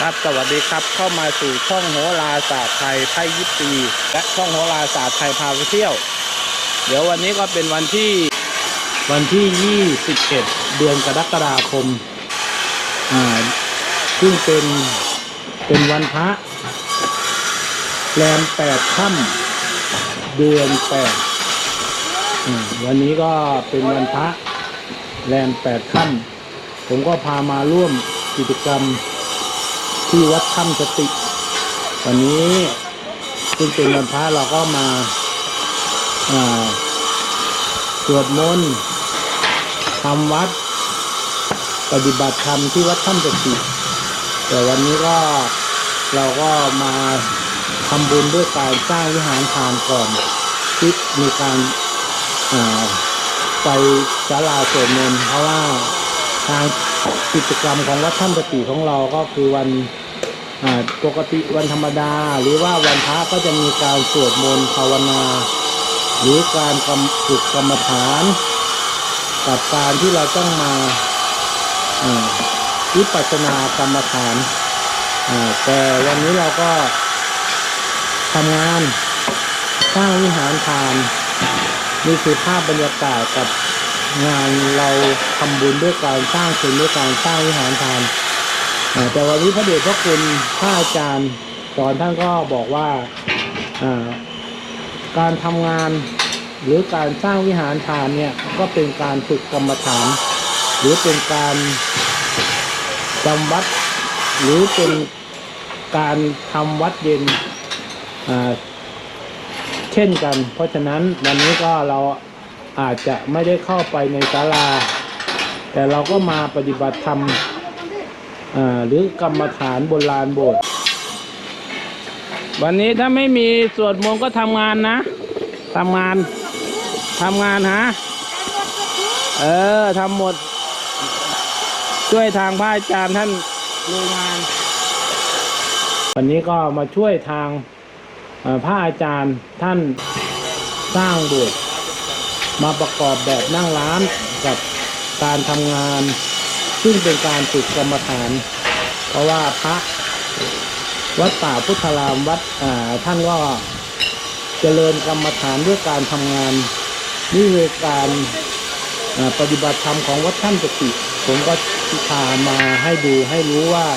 ครับสวัสดีครับเข้ามาสู่ช่องโหราศาสตร์ไทยไพ่ยิปีและช่องโหราศาสตร์ไทยพาไปเที่ยว เดี๋ยววันนี้ก็เป็นวันที่วันที่21เดือนกรกฎาคมอ่าซึ่งเป็นเป็นวันพระแรมแปดค่ำเดือนแปดอ่าวันนี้ก็เป็นวันพระแรมแปดค่ำผมก็พามาร่วมกิจกรรม ที่วัดถ้ำสติ วันนี้ซึ่งเป็นวันพระเราก็มาสวดมนต์ทำวัด ปฏิบัติธรรมที่วัดถ้ำสติ แต่วันนี้ก็เราก็มาทำบุญด้วยการสร้างวิหารทานก่อนที่มีการไปศาลาสวดมนต์เพราะว่าทาง กิจกรรมของวัดถ้ำสติของเราก็คือวันปกติวันธรรมดา หรือว่าวันพระก็จะมีการสวดมนต์ภาวนา หรือการกำฝึกกรรมฐาน กับการที่เราต้องมาวิปัสสนากรรมฐานแต่วันนี้เราก็ทำงานสร้างวิหารทานนี่คือภาพบรรยากาศกับ งานเราทำบุญด้วยการสร้างทุนด้วยการสร้างวิหารทานแต่วันนี้พระเดชพระคุณพระอาจารย์สอนท่านก็บอกว่าการทำงานหรือการสร้างวิหารทานเนี่ยก็เป็นการฝึกกรรมฐาน หรือเป็นการจำวัด หรือเป็นการทำวัดเย็นเช่นกัน เพราะฉะนั้นวันนี้ก็เรา อาจจะไม่ได้เข้าไปในศาลา แต่เราก็มาปฏิบัติธรรมหรือกรรมฐานโบราณโบสถ์วันนี้ถ้าไม่มีสวดมนต์ก็ทำงานนะทำงานทำงานฮะเออทำหมด ช่วยทางพระอาจารย์ท่านดูงาน วันนี้ก็มาช่วยทางเอ่อพระอาจารย์ท่านสร้างโบสถ์ มาประกอบแบบนั่งร้านกับการทำงาน ซึ่งเป็นการฝึกกรรมฐาน เพราะว่าพระวัดป่าพุทธรามวัดอ่าท่านก็เจริญกรรมฐานด้วยการทำงานนี่คือการปฏิบัติธรรมของวัดท่านสติผมก็พามาให้ดูให้รู้ว่า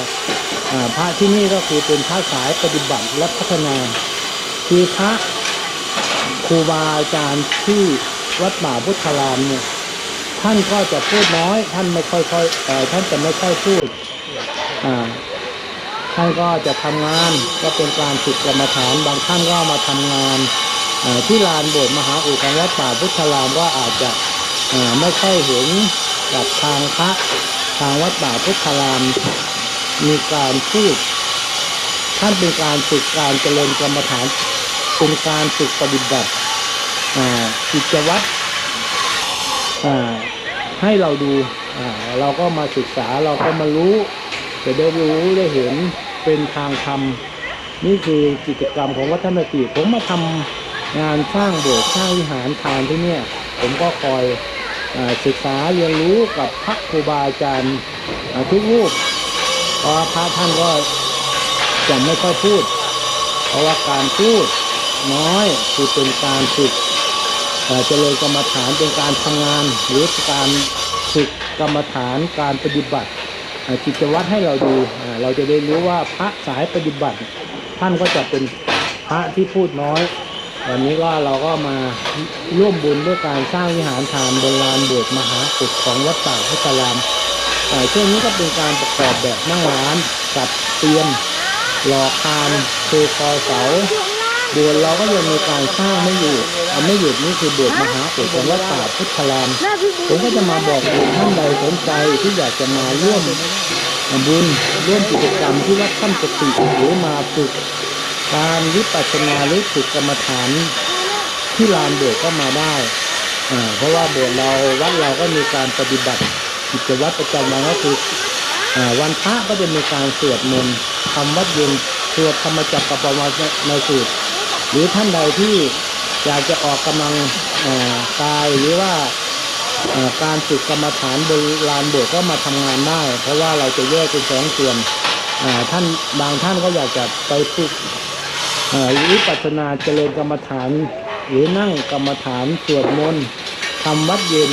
อ่าพระที่นี่ก็คือเป็นพระสายปฏิบัติและพัฒนา คือพระครูบาอาจารย์ที่ วัดป่าพุทธารามเนี่ยท่านก็จะพูดน้อย ท่านไม่ค่อยค่อยท่านจะไม่ค่อยพูดอ่าท่านก็จะทำงานก็เป็นการฝึกกรรมฐานบางท่านก็มาทำงานที่ลานโบสถ์มหาอุของวัดป่าพุทธารามก็อาจจะไม่ค่อยเห็นกับทางพระทางวัดป่าพุทธารามมีการพูด ท่านเป็นการฝึกการเจริญกรรมฐานเป็นการฝึกปฏิบัติ กิจวัตรอ่าให้เราดูอ่าเราก็มาศึกษาเราก็มารู้จะได้รู้ได้เห็นเป็นทางธรรมนี่คือกิจกรรมของวัฒนติผมมาทำงานสร้างโบสถ์สร้างวิหารทานที่เนี่ย ผมก็คอยอาศึกษาเรียนรู้กับพระครูบาอาจารย์ทุกรูปเพราะพระท่านก็จะไม่ค่อยพูด เพราะว่าการพูดน้อยคือเป็นการฝึก เอ่อเจริญกรรมฐานเป็นการทำงาน หรือการฝึกกรรมฐานการปฏิบัติเอ่อกิจวัตรให้เราดูอ่าเราจะได้รู้ว่าพระสายปฏิบัติ ท่านก็จะเป็นพระที่พูดน้อยวันนี้ก็เราก็มาร่วมบุญด้วยการสร้างวิหารทานโบราณโบสถ์มหาอุดของวัดป่าพุทธารามเอ่อช่วงนี้ก็เป็นการประกอบแบบนั่งร้านกับเตียมหล่อคานเทคอเสาโบสถ์เราก็ยังมีการสร้างไม่หยุด เอาไม่หยุดนี่คือโบสถ์มหาอุดของวัดป่าพุทธาราม ผมก็จะมาบอกบุญท่านใดสนใจที่อยากจะมาร่วมบุญร่วมกิจกรรมที่วัดถ้ำสติหรือมาฝึกการวิปัสสนาหรือฝึกกรรมฐานที่ลานโบสถ์ก็มาได้อ่าเพราะว่าโบสถ์เราวัดเราก็มีการปฏิบัติกิจวัตรประจำวันก็คืออ่าวันพระก็จะมีการสวดมนต์ทำวัดเย็นสวดธรรมจักรกับปวัตในสูตร หรือท่านใดที่ อยากจะออกกำลังกายหรือว่าการฝึกกรรมฐานบนลานโบสถ์ก็มาทำงานได้ เพราะว่าเราจะแยกเป็นสองส่วนท่านบางท่านก็อยากจะไปฝึกอ่าวิปัสสนาเจริญกรรมฐาน หรือนั่งกรรมฐานสวดมนต์ทำวัดเย็น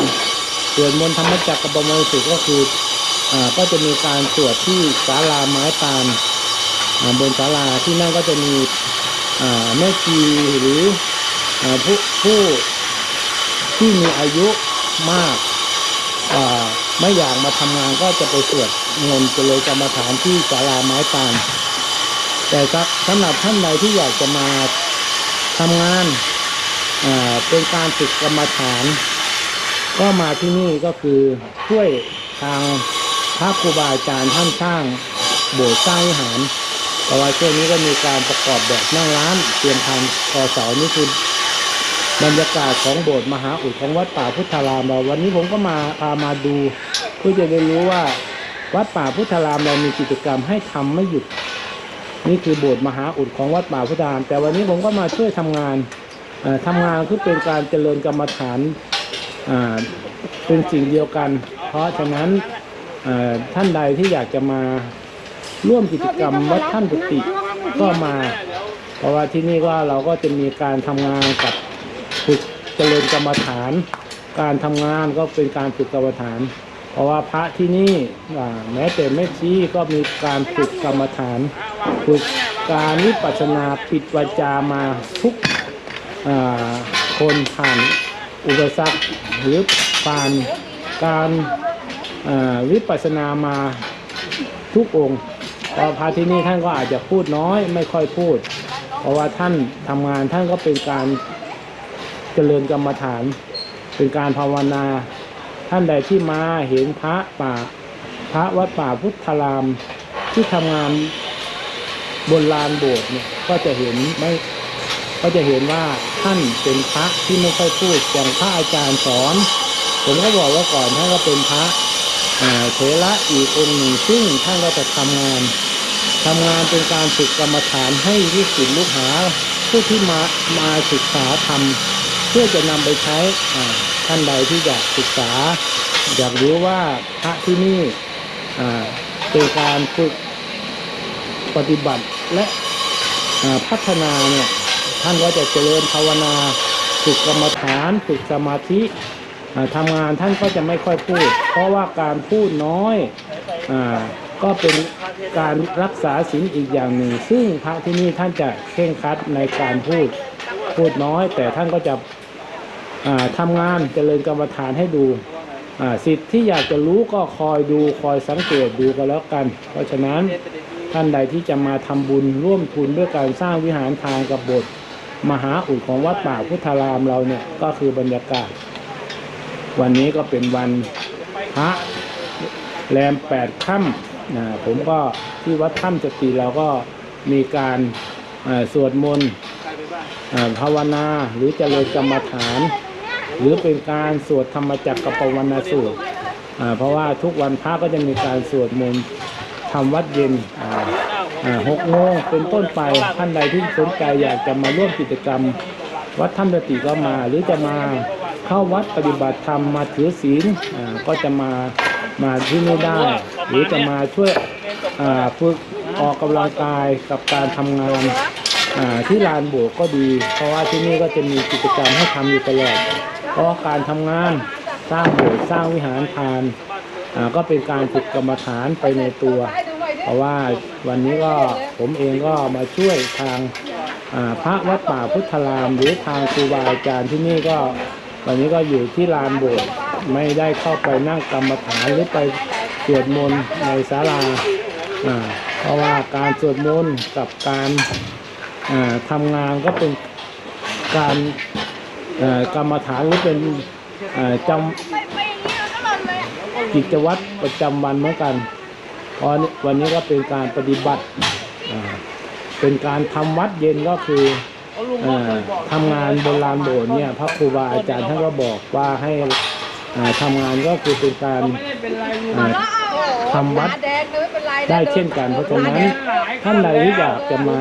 สวดมนต์ธรรมจักรกับประมวลสุก็คืออก็จะมีการสวดที่ศาลาไม้ตาลอ่าบนศาลาที่นั่นก็จะมีแม่ชีหรือ ผู้ผู้ที่มีอายุมากไม่อยากมาทำงานก็จะไปสวดมนต์เจริญกรรมฐานที่ศาลาไม้ตาลแต่สำหรับท่านใดที่อยากจะมาทำงานอ่าเป็นการฝึกกรรมฐาน ก็มาที่นี่ก็คือช่วยทางพระครูบาอาจารย์ท่านสร้างโบสถ์สร้างวิหารเพราะว่าช่วงนี้ก็มีการประกอบแบบนั่งร้านเตรียมทำกอเสานี่คือ บรรยากาศของโบสถ์มหาอุดของวัดป่าพุทธารามเราวันนี้ผมก็มาพามาดู เพื่อจะได้รู้ว่า วัดป่าพุทธารามเรามีกิจกรรมให้ทำไม่หยุด นี่คือโบสถ์มหาอุดของวัดป่าพุทธาราม แต่วันนี้ผมก็มาช่วยทำงานเอ่อทำงานคือเป็นการเจริญกรรมฐานเป็นสิ่งเดียวกัน เพราะฉะนั้นท่านใดที่อยากจะมาร่วมกิจกรรมวัดถ้ำกุฏิก็มา เพราะว่าที่นี่ก็เราก็จะมีการทำงานกับ ฝึกเจริญกรรมฐาน การทำงานก็เป็นการฝึกกรรมฐาน เพราะว่าพระที่นี่แม้แต่แม่ชีก็มีการฝึกกรรมฐาน ฝึกการวิปัสสนาปิดวาจามาทุกคนผ่านอุปสรรคหรือผ่านการวิปัสสนามาทุกองค์พอพระที่นี่ท่านก็อาจจะพูดน้อยไม่ค่อยพูด เพราะว่าท่านทำงานท่านก็เป็นการ เจริญกรรมฐาน เป็นการภาวนา ท่านใดที่มาเห็นพระป่า พระวัดป่าพุทธารามที่ทำงานบนลานโบสถ์เนี่ยก็จะเห็นไม่ก็จะเห็นว่าท่านเป็นพระที่ไม่ค่อยพูดอย่างพระอาจารย์สอน ผมก็บอกว่าก่อนท่านก็เป็นพระเถระอีกองค์หนึ่งซึ่งท่านก็จะทำงานทำงานเป็นการฝึกกรรมฐานให้ลูกศิษย์ลูกหา ผู้ที่มามาศึกษาธรรม เพื่อจะนำไปใช้ท่านใดที่อยากศึกษา อยากรู้ว่าพระที่นี่เป็นการฝึกปฏิบัติและพัฒนาเนี่ยท่านก็จะเจริญภาวนาฝึกกรรมฐานฝึกสมาธิทำงานท่านก็จะไม่ค่อยพูด เพราะว่าการพูดน้อยอก็เป็นการรักษาศีลอีกอย่างหนึ่ง ซึ่งพระที่นี่ท่านจะเคร่งครัดในการพูด พูดน้อย แต่ท่านก็จะอ่าทำงานเจริญกรรมฐานให้ดูสิทธิ์ที่อยากจะรู้ก็คอยดูคอยสังเกตดูกันแล้วกัน เพราะฉะนั้นท่านใดที่จะมาทำบุญร่วมทุนด้วยการสร้างวิหารทางกับบทมหาอุดของวัดป่าพุทธารามเราเนี่ยก็คือบรรยากาศ วันนี้ก็เป็นวันพระแรมแปดค่ำนะผมก็ที่วัดถ้ำสติเราก็มีการสวดมนต์ ภาวนาหรือเจริญกรรมฐาน หรือเป็นการสวดธรรมจักรกับปวนาสูตรเพราะว่าทุกวันพระก็จะมีการสวดมนต์ทำวัดเย็นหกโมงเป็นต้นไปท่านใดที่สนใจอยากจะมาร่วมกิจกรรม วัดถ้ำสติก็มา หรือจะมาเข้าวัดปฏิบัติธรรมมาถือศีลก็จะมามาที่นี่ได้ หรือจะมาช่วยอ่าฝึกออกกำลังกายกับการทำงาน ที่ลานโบสถ์ก็ดี เพราะว่าที่นี่ก็จะมีกิจกรรมให้ทำอยู่ตลอด เพราะการทำงานสร้างโบสถ์สร้างวิหารทานก็เป็นการฝึกกรรมฐานไปในตัว เพราะว่าวันนี้ก็ผมเองก็มาช่วยทางพระวัดป่าพุทธราม หรือทางครูบาอาจารย์ที่นี่ก็วันนี้ก็อยู่ที่ลานโบสถ์ไม่ได้เข้าไปนั่งกรรมฐานหรือไปสวดมนต์ในศาลาเพราะว่าการสวดมนต์กับการ ทำงานก็เป็นการกรรมฐานหรือเป็นอ่าจำกิจวัตรประจำวันเหมือนกันเพราะวันนี้ก็เป็นการปฏิบัติเป็นการทำวัดเย็นก็คืออ่อทำงานโบราณโบสถ์เนี่ยพระครูบาอาจารย์ท่านก็บอกว่าให้อ่าทำงานก็คือเป็นการอ่าทำวัดได้เช่นกันเพราะฉะนั้นท่านใดที่อยากจะมา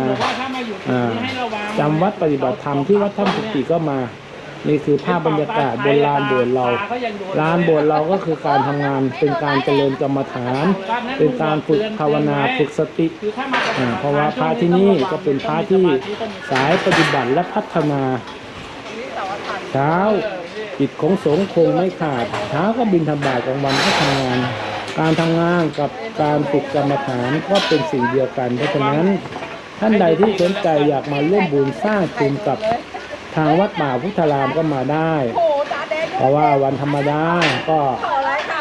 จำวัดปฏิบัติธรรมที่วัดถ้ำสุติก็มา นี่คือภาพบรรยากาศบนลานโบสถ์เราลานโบสถ์เราก็คือการทำงานเป็นการเจริญกรรมฐาน เป็นการฝึกภาวนาฝึกสติเพราะว่าพระที่นี่ก็เป็นพระที่สายปฏิบัติและพัฒนาเช้าจิตของสงฆ์คงไม่ขาดเช้าก็บินทบาทกลางวันก็ทำงาน การทำงานกับการฝึกกรรมฐานก็เป็นสิ่งเดียวกันเพราะฉะนั้น ท่านใดที่สนใจอยากมาร่วมบุญสร้างทุนกับทางวัดป่าพุทธารามก็มาได้ เพราะว่าวันธรรมดาก็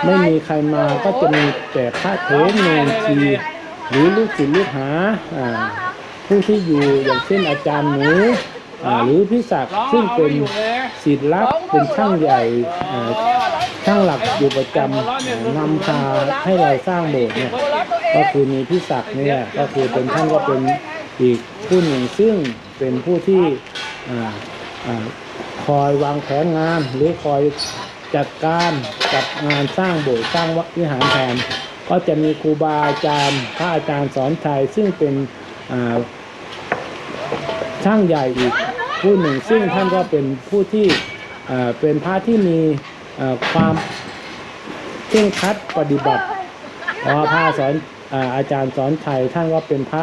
ไม่มีใครมาก็จะมีแต่พระเทนเนนชีหรือลูกศิษย์ลูกหาผู้ที่อยู่อย่างเช่นอาจารย์หนูหรือพิศักดิ์ซึ่งเป็นศิษย์ลับเป็นช่างใหญ่ช่างหลักอยู่ประจำนำพาให้เราสร้างโบสถ์เนี่ยก็คือมีพิศักดิ์เนี่ยก็คือเป็นท่านก็เป็น อีกผู้หนึ่งซึ่งเป็นผู้ที่คอยวางแผนงานหรือคอยจัดการกับงานสร้างโบสถ์สร้างวิหารแทนก็จะมีครูบาอาจารย์พระอาจารย์สอนชัยซึ่งเป็นช่างใหญ่อีกผู้หนึ่ง ซึ่งท่านก็เป็นผู้ที่เป็นพระที่มีความเคร่งคัดปฏิบัติเพราะพระสอนอาอาจารย์สอนชัยท่านก็เป็นพระ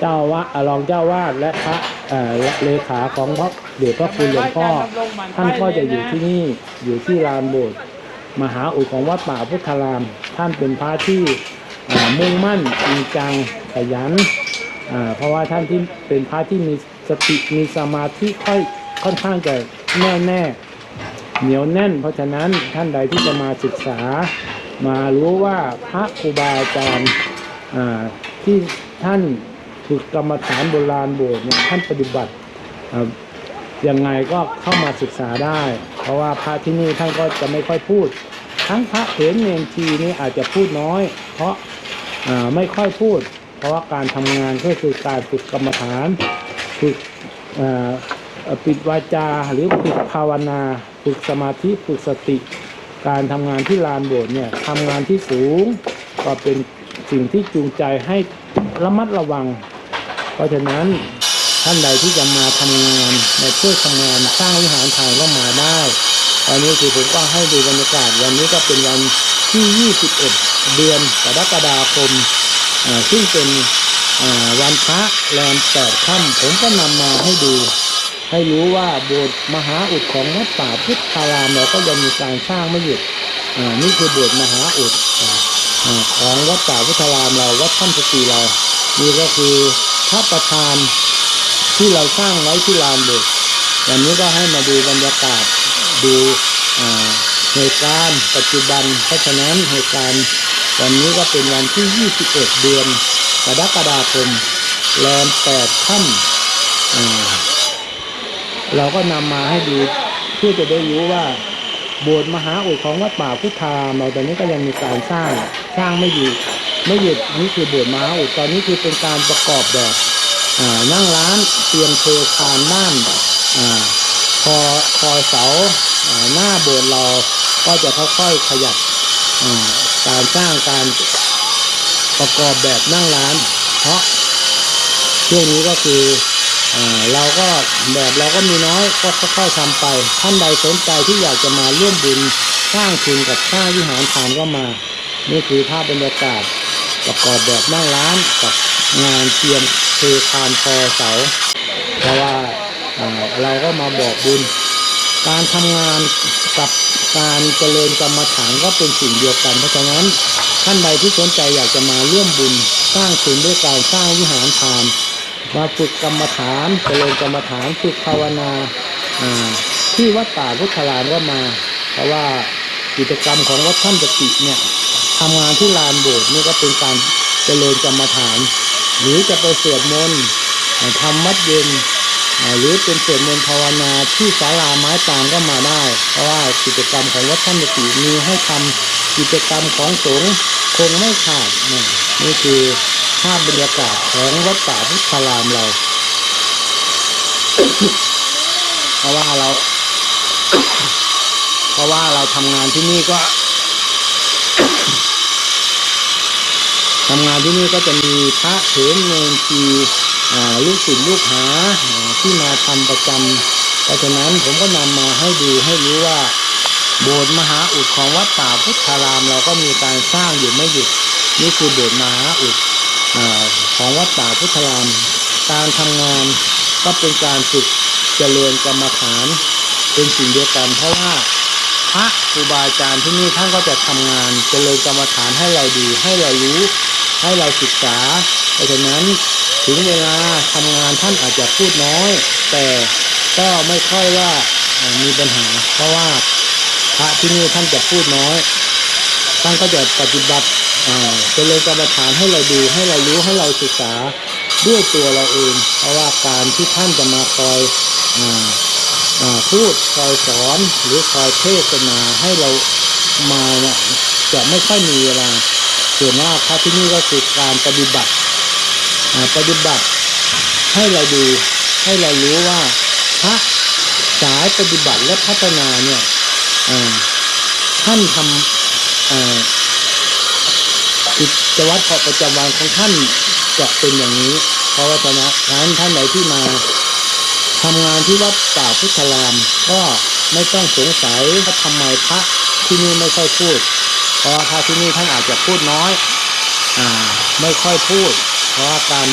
เจ้าวะอ่ารองเจ้าวาดและพระเลขาของพระเดชพระคุณหลวงพ่อท่านก็จะอยู่ที่นี่อยู่ที่ลานโบสถ์มหาอุดของวัดป่าพุทธาราม ท่านเป็นพระที่มุ่งมั่นจริงจังขยันเพราะว่าท่านที่เป็นพระที่มีสติมีสมาธิค่อยค่อนข้างจะแน่วแน่ เหนียวแน่น เพราะฉะนั้นท่านใดที่จะมาศึกษา มารู้ว่าพระครูบาอาจารย์ที่ท่าน ฝึกกรรมฐานโบราณโบสถ์เนี่ยท่านปฏิบัติอ่ายังไงก็เข้ามาศึกษาได้ เพราะว่าพระที่นี่ท่านก็จะไม่ค่อยพูด ทั้งพระเถรเนนชีนี่อาจจะพูดน้อย เพราะไม่ค่อยพูด เพราะว่าการทำงานก็คือการฝึกกรรมฐานฝึกปิดวาจาหรือปิดภาวนาฝึกสมาธิฝึกสติ การทำงานที่ลานโบสถ์เนี่ยทำงานที่สูงก็เป็นสิ่งที่จูงใจให้ระมัดระวัง เพราะฉะนั้นท่านใดที่จะมาทำงานในเพื่อทำงานสร้างวิหารทานก็มาได้ตอนนี้คือผมก็ให้ดูบรรยากาศวันนี้ก็เป็นวันที่ 21 เดือนกรกฎาคมซึ่งเป็นวันพระแรมแปดค่ำผมก็นำมาให้ดู ให้รู้ว่าโบสถ์มหาอุดของวัดป่าพุทธารามเราก็ยังมีการสร้างไม่หยุดนี่คือโบสถ์มหาอุดของวัดป่าพุทธารามเราวัดถ้ำสตีเรานี่ก็คือ ระประธานที่เราสร้างไว้ที่ลานโบสถ์วันนี้ก็ให้มาดูบรรยากาศดูเหตุการณ์ปัจจุบัน เพราะฉะนั้นเหตุการณ์วันนี้ก็เป็นวันที่ 21 เดือนกรกฎาคมแรม8ค่ำเราก็นำมาให้ดูเพื่อจะได้รู้ว่าโบสถ์มหาอุดของวัดป่าพุทธารามเราตอนนี้ก็ยังมีการสร้างสร้างไม่หยุด ไม่หยุดนี่คือบสถ์มหาอุดตอนนี้คือเป็นการประกอบแบบนั่งร้านเตรียมเทคานด้านอ่าคอคอเสาหน้าโบสถ์เราก็จะค่อยๆขยับการสร้างการประกอบแบบนั่งร้าน เพราะช่วงนี้ก็คืออเราก็แบบเราก็มีน้อยก็ค่อยๆทำไป ท่านใดสนใจที่อยากจะมาร่วมบุญสร้างทุนกับสร้างวิหารทานก็มา นี่คือภาพบรรยากาศ ประกอบแบบนั่งร้านกับงานเตรียมเทคานคอเสา เพราะว่าอ่าเราก็มาบอกบุญ การทำงานกับการเจริญกรรมฐานก็เป็นสิ่งเดียวกัน เพราะฉะนั้นท่านใดที่สนใจอยากจะมาร่วมบุญสร้างทุนด้วยการสร้างวิหารทานมาฝึกกรรมฐานเจริญกรรมฐานฝึกภาวนาที่วัดป่าพุทธารามก็มา เพราะว่ากิจกรรมของวัดถ้ำสติเนี่ย ทำงานที่ลานโบสถ์นี่ก็เป็นการเจริญกรรมฐาน หรือจะไปสวดมนต์ทำวัดเย็น หรือเป็นสวดมนต์ภาวนาที่ศาลาไม้ตางก็มาได้ เพราะว่ากิจกรรมของวัดถ้ำสติมีให้ทำกิจกรรมของสงฆ์คงไม่ขาดนะนี่คือภาพบรรยากาศของวัดป่าพุทธารามเราเพราะว่าเรา เพราะว่าเราทำงานที่นี่ก็ ทำงานที่นี่ก็จะมีพระเถรเนรชีอ่ลูกศิษย์ลูกหาอ่าที่มาทำประจำเพราะฉะนั้นผมก็นำมาให้ดูให้รู้ว่า โบสถ์มหาอุดของวัดป่าพุทธาราม เราก็มีการสร้างอยู่ไม่หยุดนี่คือโบสถ์มหาอุดอของวัดป่าพุทธาราม การทำงานก็เป็นการฝึกเจริญกรรมฐาน เป็นสิ่งเดียวกัน เพราะว่าพระครูบาอาจารย์ที่นี่ท่านก็จะทำงานเจริญกรรมฐานให้เราดีให้เรารู้ ให้เราศึกษาเพราะฉะนั้นถึงเวลาทำงานท่านอาจจะพูดน้อย แต่ก็ไม่ค่อยว่ามีปัญหา เพราะว่าพระที่นี่ท่านจะพูดน้อย ท่านก็จะปฏิบัติอ่าเจริญกรรมฐานให้เราดูให้เรารู้ให้เราศึกษาด้วยตัวเราเอง เพราะว่าการที่ท่านจะมาคอยออพูดคอยสอนหรือคอยเทศนาให้เรามาเนี่ยจะไม่ค่อยมีเวลา ส่วนมากพระที่นี่ก็คือการปฏิบัติปฏิบัติให้เราดูให้เรารู้ว่าพระสายปฏิบัติและพัฒนาเนี่ยท่านทำกิจวัตรประจำวันของท่านจะเป็นอย่างนี้ เพราะว่าฉะนั้นท่านไหนที่มาทำงานที่วัดป่าพุทธราม ก็ไม่ต้องสงสัยว่าทำไมพระที่นี่ไม่ค่อยพูด เพราะว่าพระที่นี่ท่านอาจจะพูดน้อยอไม่ค่อยพูด เพราะการ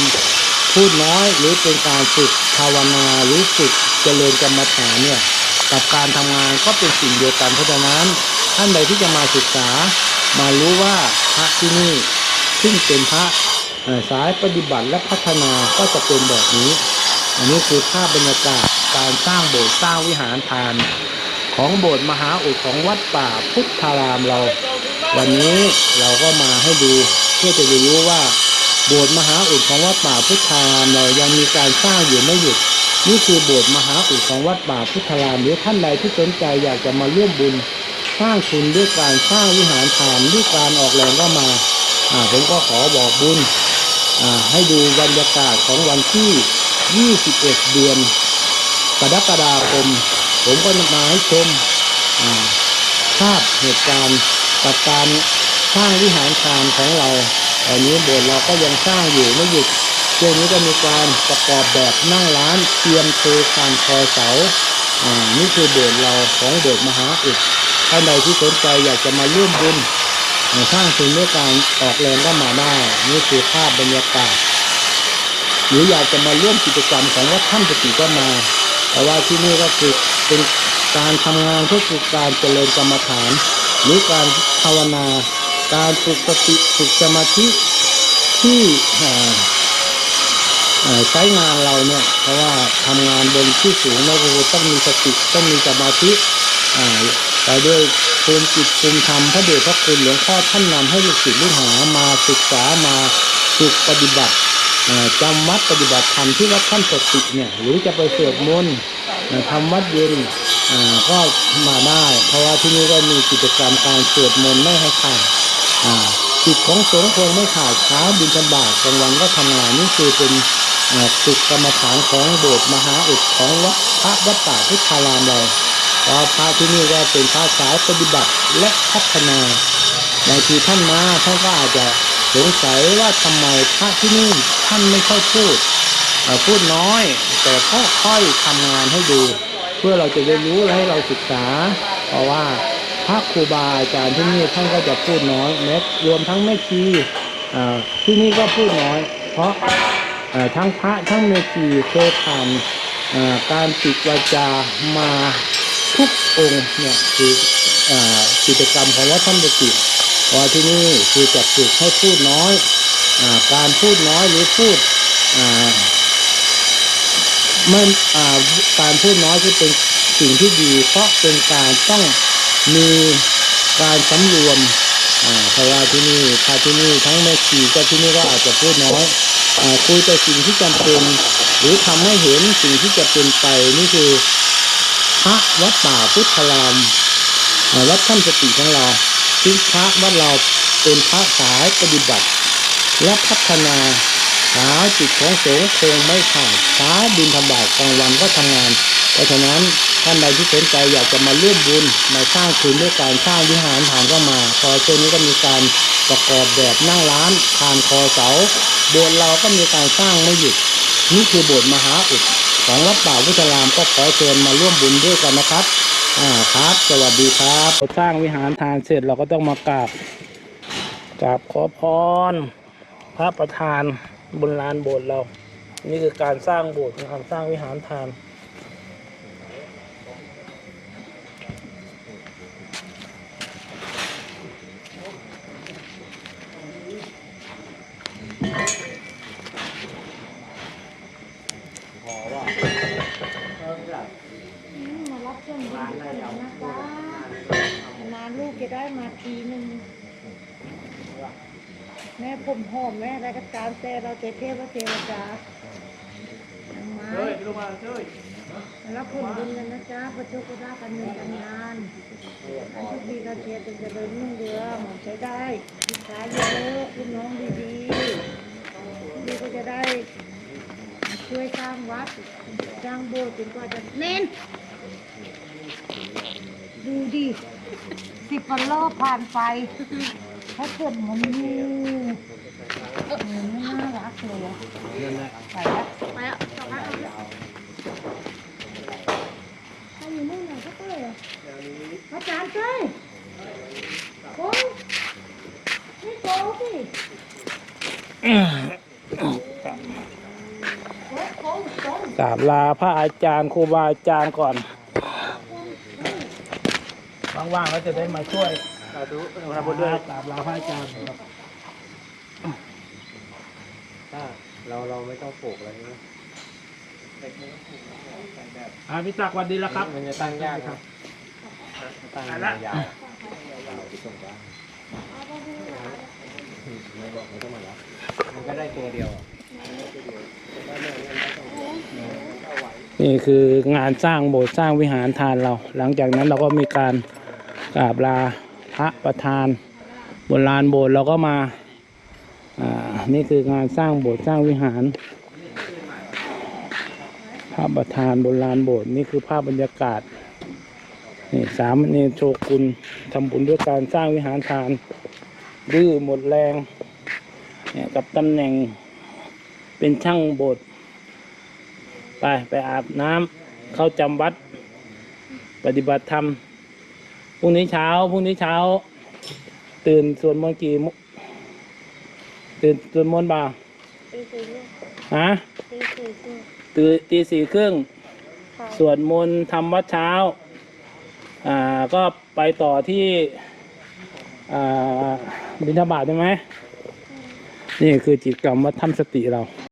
พูดน้อยหรือเป็นการฝึกภาวนาหรือฝึกเจริญกรรมฐานเนี่ยกับการทำงานก็เป็นสิ่งเดียวกันเพราะฉะนั้นท่านใดที่จะมาศึกษามารู้ว่าพระที่นี่ซึ่งเป็นพระสายปฏิบัติและพัฒนาก็จะเป็นแบบนี้ อันนี้คือภาพบรรยากาศการสร้างโบสถ์สร้างวิหารทาน ของโบสถ์มหาอุดของวัดป่าพุทธารามเรา วันนี้เราก็มาให้ดูเพื่อจะได้รู้ว่าโบสถ์มหาอุดของวัดป่าพุทธารามเรายังมีการสร้างอยู่ไม่หยุดนี่คือโบสถ์มหาอุดของวัดป่าพุทธารามหรือท่านใดที่สนใจอยากจะมาร่วมบุญสร้างทุนด้วยการสร้างวิหารทานด้วยการออกแรงก็มาอ่าผมก็ขอบอกบุญอ่าให้ดูบรรยากาศของวันที่ 21 เดือนกรกฎาคมผมก็มาให้ชมภาพเหตุการณ์ กับการสร้างวิหารทานของเราตอนนี้โบสถ์เราก็ยังสร้างอยู่ไม่หยุดช่วงนี้ก็มีการประกอบแบบนั่งร้านเตรียมเทคานคอเสาอ่านี่คือโบสถ์เราของโบสถ์มหาอุดท่านใดที่สนใจอยากจะมาร่วมบุญสร้างสิ่งด้วยการออกแรงก็มาได้ นี่คือภาพบรรยากาศหรืออยากจะมาร่วมกิจกรรมของวัดถ้ำสติก็มาแต่ว่าที่นี่ก็คือเป็นการทำงานเพื่อคือการเจริญกรรมฐาน หรือการภาวนา การฝึกสติฝึกสมาธิที่ใช้งานเราเนี่ยเพราะว่าทำงานบนที่สูงเราก็ต้องมีสติต้องมีสมาธิอ่าไปด้วยภูมิจิตภูมิธรรมพระเดชพระคุณหลวงพ่อท่านนำให้ลูกศิษย์ลูกหามาศึกษามาฝึกปฏิบัติจำวัดปฏิบัติธรรมที่วัดท่านสติเนี่ยหรือจะไปเสวดมนต์ ทำวัดเย็นก็มาได้ เพราะว่าที่นี่ก็มีกิจกรรมการสวดมนต์ไม่ให้ขาดจิตของสงฆ์คงไม่ขาดเช้าบินธบาตกลางวันก็ทำงานนี่คือเป็นอ่าฝึกกรรมฐานของโบสถ์มหาอุดของวัดพระวัดป่าพุทธารามเราเพราะพระที่นี่ก็เป็นพระสายปฏิบัติและพัฒนาบางทีท่านมาท่านก็อาจจะสงสัยว่าทำไมพระที่นี่ท่านไม่ค่อยพูด พูดน้อย แต่ก็ค่อยทำงานให้ดู เพื่อเราจะได้รู้และให้เราศึกษา เพราะว่าพระครูบาอาจารย์ที่นี่ท่านก็จะพูดน้อยแม้รวมทั้งแม่ชีที่นี่ก็พูดน้อย เพราะทั้งพระทั้งแม่ชีเคยผ่านการปิดวาจามาทุกองค์เนี่ยคือกิจกรรมของวัดท่านเพราะว่าที่นี่คือจะฝึกให้พูดน้อยอการพูดน้อยหรือพูดอ่า ไม่อ่าการพูดน้อยที่เป็นสิ่งที่ดี เพราะเป็นการต้องมีการสำรวมเพราะว่าที่นี่ถ้าที่นี่ทั้งแม่ชีก็ที่นี่ก็อาจจะพูดน้อยอคุยแต่สิ่งที่จำเป็น หรือทำให้เห็นสิ่งที่จะเป็นไปนี่คือพระวัดป่าพุทธรามวัดท่านสติของเราซึ่งพระวัดเราเป็นพระสายปฏิบัติ และพัฒนา หาจิตของสงฆ์คงไม่ขาดช้าบินทำบาทกลางวันก็ทำงาน เพราะฉะนั้นท่านใดที่สนใจอยากจะมาร่วมบุญมาสร้างคืนด้วยการสร้างวิหารฐานก็มา พอช่วงนี้ก็มีการประกอบแบบนั่งร้านทานคอเสาโบสถ์เราก็มีการสร้างไม่หยุดนี่คือโบสถ์มหาอุดของวัดป่าพุทธรามก็ขอเชิญมาร่วมบุญด้วยกันนะครับอ่าครับ สวัสดีครับสร้างวิหารทานเสร็จเราก็ต้องมากราบกราบขอพรพระประธาน บนลานโบสถ์เรา นี่คือการสร้างโบสถ์การสร้างวิหารทาน มารับเครื่องบินกันนะจ๊ะนานลูกจะได้มาทีหนึ่งแม่ผมหอมแม่อะไรก็ตาม แต่เราเทเทพเทวดามารับผลบุญกันนะจ๊ะประโชคก็ได้กันเงินกันงานอันทุกปีเราเชียร์เป็นเจริญรุ่งเรืองใช้ได้ลูกค้าเยอะลูกน้องดีๆดีก็จะได้ช่วยสร้างวัดสร้างโบสถ์จนกว่าจะเน้นดูดิสิบวันรอบผ่านไปถ้าเกิดมันอยู่เหมือน ไม่น่ารักเลยไปแล้วไปแล้วกลับแล้วไปอยู่นู่นไหนก็เต้ยอะอาจารย์เต้ยโอ้ยไม่โกงสิกราบลาพระอาจารย์ครูบาอาจารย์ก่อน ว่างๆแล้วจะได้มาช่วยสาธุทำบุญด้วยกราบลาพระอาจารย์ ถ้าเราเราไม่ต้องปลูกอะไรนะอ่าพี่จักรสวัสดีแล้วครับ มันจะตั้งยากครับตั้งยาวๆยาวที่ส่งได้ไม่บอกไม่ต้องมาแล้วมันก็ได้ตัวเดียวอะนี่คืองานสร้างโบสถ์สร้างวิหารทานเรา หลังจากนั้นเราก็มีการกราบลาพระประธานบนลานโบสถ์เราก็มาอ่า นี่คืองานสร้างโบสถ์สร้างวิหารพระประธานบนลานโบสถ์นี่คือภาพบรรยากาศนี่สามเณรโชกุลทำบุญด้วยการสร้างวิหารทานดื้อหมดแรงเนี่ยกับตำแหน่งเป็นช่างโบสถ์ไปไปอาบน้ำเข้าจำวัด ปฏิบัติธรรมพรุ่งนี้เช้าพรุ่งนี้เช้า ตื่นสวดมนต์กี่ ตื่นสวดมนต์บ่าตีสี่ลูกฮะตีสี่ลูกตื่นตีสี่ครึ่ง ค่ะสวดมนต์ทำวัดเช้า อ่า ก็ไปต่อที่ อ่าบิณฑบาตใช่ไหม นี่คือจิตกรรมวัดถ้ำสติเรา